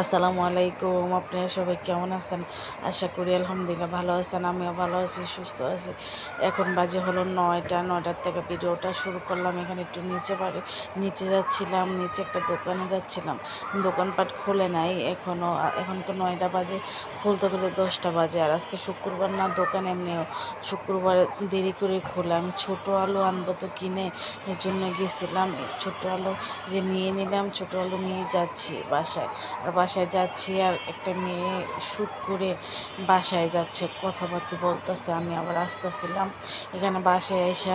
আসসালামু আলাইকুম আপনারা সবাই কেমন আছেন? আশা করি আলহামদুলিল্লাহ ভালো আছেন, আমিও ভালো আছি, সুস্থ আছি। এখন বাজে হলো নয়টা, নয়টার থেকে ভিডিওটা শুরু করলাম। এখানে একটু নিচে পারে নিচে যাচ্ছিলাম, নিচে একটা দোকানে যাচ্ছিলাম। দোকানপাট খুলে নাই এখনও এখন তো নয়টা বাজে, খুলতে খুলতে দশটা বাজে। আর আজকে শুক্রবার না, দোকান এমনিও। শুক্রবার দেরি করে খোলা আমি ছোটো আলু আনব তো কিনে এর জন্য গেছিলাম। ছোটো আলু যে নিয়ে নিলাম, ছোটো আলু নিয়ে যাচ্ছি বাসায়। আর বাসায় যাচ্ছি আর একটা মেয়ে শ্যুট করে বাসায় যাচ্ছে, কথাবার্তা বলতেছে। আমি আবার আসতেছিলাম। এখানে বাসায় এসে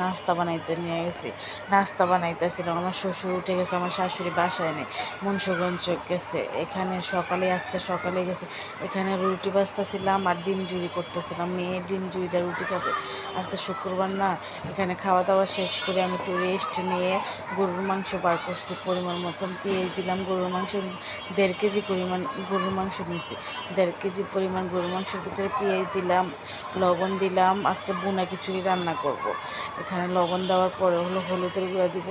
নাস্তা বানাইতে নিয়ে গেছি। নাস্তা বানাইতেছিলাম আমার শ্বশুর উঠে গেছে, আমার শাশুড়ি বাসায় নেই, মুন্সগঞ্জ গেছে। এখানে সকালে, আজকে সকালে গেছে। এখানে রুটি বাজতেছিলাম আর ডিম জুড়ি করতেছিলাম। মেয়ে ডিম জুড়িতে রুটি খাবে। আজকে শুক্রবার না, এখানে খাওয়া দাওয়া শেষ করে আমি একটু রেস্ট নিয়ে গরুর মাংস বার করছি। পরিমাণ মতন পেঁয়াজ দিলাম, গরুর মাংস দেড় কেজি পরিমাণ গরুর মাংস নিয়েছি। দেড় কেজি পরিমাণ গরুর মাংসের ভিতরে পেঁয়াজ দিলাম, লবণ দিলাম, আজকে বোনা খিচুড়ি রান্না করব। এখানে লবণ দেওয়ার পরে হলো হলুদের গুঁড়া দিব।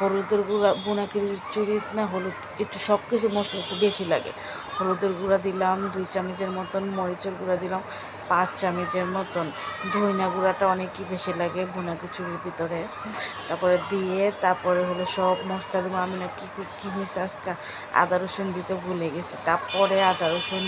হলুদের গুঁড়া, বোনা খিচুড়ি না হলুদ, একটু সব কিছু মশলা একটু বেশি লাগে। হলুদের গুঁড়া দিলাম, দুই চামচের মতন মরিচের গুঁড়া দিলাম পাঁচ চামচের মতন। ধইনা গুঁড়াটা অনেকই বেশি লাগে বুনা খিচুড়ির ভিতরে। তারপরে দিয়ে তারপরে হলো সব মশলা দেবো। আমি না কী কী হয়েছে আজকে? আদা রসুন দিতে ভুলে গেছি। তারপরে আদা রসুন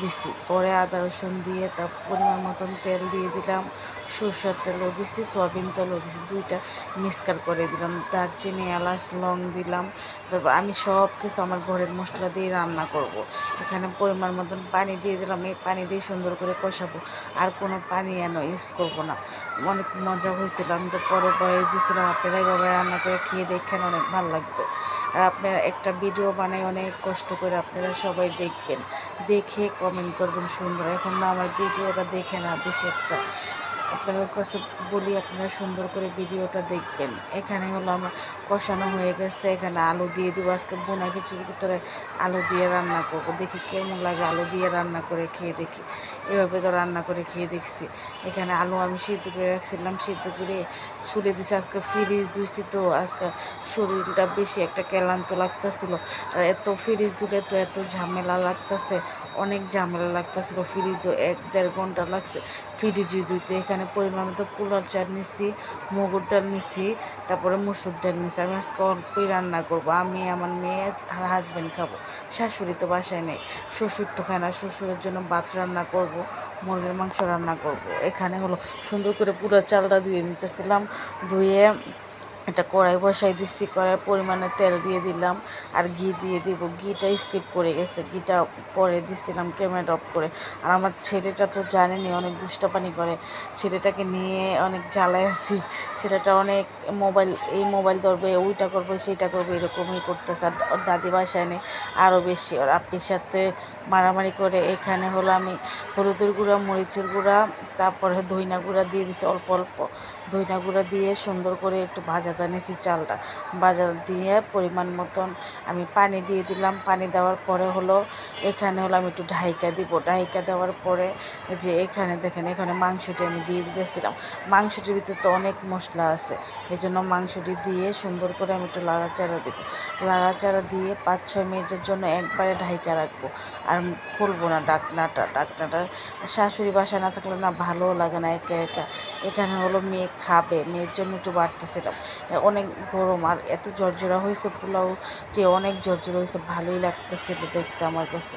দিছি। পরে আদা রসুন দিয়ে তার পরিমাণ মতন তেল দিয়ে দিলাম। সরষের তেলও দিছি, সয়াবিন তেলও দিছি। দুইটা মিক্সকার করে দিলাম। দারচিনি, এলাচ, লং দিলাম। তারপর আমি সব কিছু আমার ঘরের মশলা দিয়ে রান্না করব। এখানে পরিমাণ মতন পানি দিয়ে দিলাম। এই পানি দিয়ে সুন্দর করে কষাবো। আর কোনো পানি এন ইউজ করব না। অনেক মজা হয়েছিল। আমি তো পরে বয়ে দিয়েছিলাম আপনারা এইভাবে রান্না করে খেয়ে দেখেন অনেক ভালো লাগবে। আর আপনারা একটা ভিডিও বানাই অনেক কষ্ট করে আপনারা সবাই দেখবেন। দেখে কমেন্ট করবেন সুন্দর। এখন না আমার ভিডিওটা দেখে না বেশি একটা। আপনাদের কাছে বলি, আপনারা সুন্দর করে ভিডিওটা দেখবেন। এখানে হলো আমার কষানো হয়ে গেছে। এখানে আলু দিয়ে দিব। আজকে বোনা খিচুড়ির ভিতরে আলু দিয়ে রান্না করব। দেখি কেমন লাগে আলু দিয়ে রান্না করে খেয়ে দেখি। এভাবে তো রান্না করে খেয়ে দেখছি। এখানে আলু আমি সিদ্ধ করে রাখছিলাম। সিদ্ধ করে ছুলে দিছি। আজকে ফ্রিজ ধুইছি তো আজকে শরীরটা বেশি একটা ক্লান্ত লাগতেছিল। আর এত ফ্রিজ ধুলে তো এত ঝামেলা লাগতেছে। অনেক ঝামেলা লাগতেছিল। ফ্রিজ এক দেড় ঘণ্টা লাগছে ফ্রিজে ধুইতে। এখানে পরিমাণ মতো পোলার চাল নিছি, মুগুর ডাল নিছি, তারপরে মুসুর ডাল নিছি। আমি আজকে অল্পই রান্না করব। আমি, আমার মেয়ে আর হাজব্যান্ড খাব। শাশুড়ি তো বাসায় নেই। শ্বশুর তো খায় না। শ্বশুরের জন্য ভাত রান্না করব, মুরগির মাংস রান্না করব। এখানে হলো সুন্দর করে পুরো চালটা ধুয়ে নিতেছিলাম। ধুয়ে একটা কড়াই বসাই দিচ্ছি কড়াই পরিমাণে তেল দিয়ে দিলাম আর ঘি দিয়ে দিব। ঘিটা স্কিপ করে গেছে, ঘিটা পরে দিচ্ছিলাম ক্যামেরা অফ করে। আর আমার ছেলেটা তো জানেনি অনেক দুষ্টাপানি করে। ছেলেটাকে নিয়ে অনেক জ্বালায় আছি। ছেলেটা অনেক মোবাইল এই মোবাইল ধরবে, ওইটা করবে, সেইটা করবে, এরকমই করতেছে। আর ওর দাদি বাসায় নেই আরও বেশি। ওর আপ্পির সাথে মারামারি করে এখানে হলো আমি হলুদের গুঁড়া, মরিচের গুঁড়া, তারপরে ধইনা গুঁড়া দিয়ে দিছি অল্প অল্প। ধইনা গুঁড়া দিয়ে সুন্দর করে একটু ভাজা নিয়েছি চালটা। ভাজা দিয়ে পরিমাণ মতন আমি পানি দিয়ে দিলাম। পানি দেওয়ার পরে হলো, এখানে হলো আমি একটু ঢাইকা দিব। ঢাইকা দেওয়ার পরে যে এখানে দেখেন, এখানে মাংসটি আমি দিয়ে দিতেছিলাম। মাংসটির ভিতরে তো অনেক মশলা আছে। এই জন্য মাংসটি দিয়ে সুন্দর করে আমি একটু লাড়াচাড়া দিব। লাড়াচাড়া দিয়ে পাঁচ ছয় মিনিটের জন্য একবারে ঢাইকা রাখব। আর খুলবো না ডাকনাটা। ডাকনাটা শাশুড়ি বাসা না থাকলে না ভালোও লাগে না একা একা। এখানে হলো মেয়ে খাবে, মেয়ের জন্য একটু বাড়তেছিলাম অনেক গরম আর এত জর্জরা হয়েছে পোলাও পোলাওটি অনেক জর্জরা হয়েছে, ভালোই লাগতেছিল দেখতে আমার কাছে।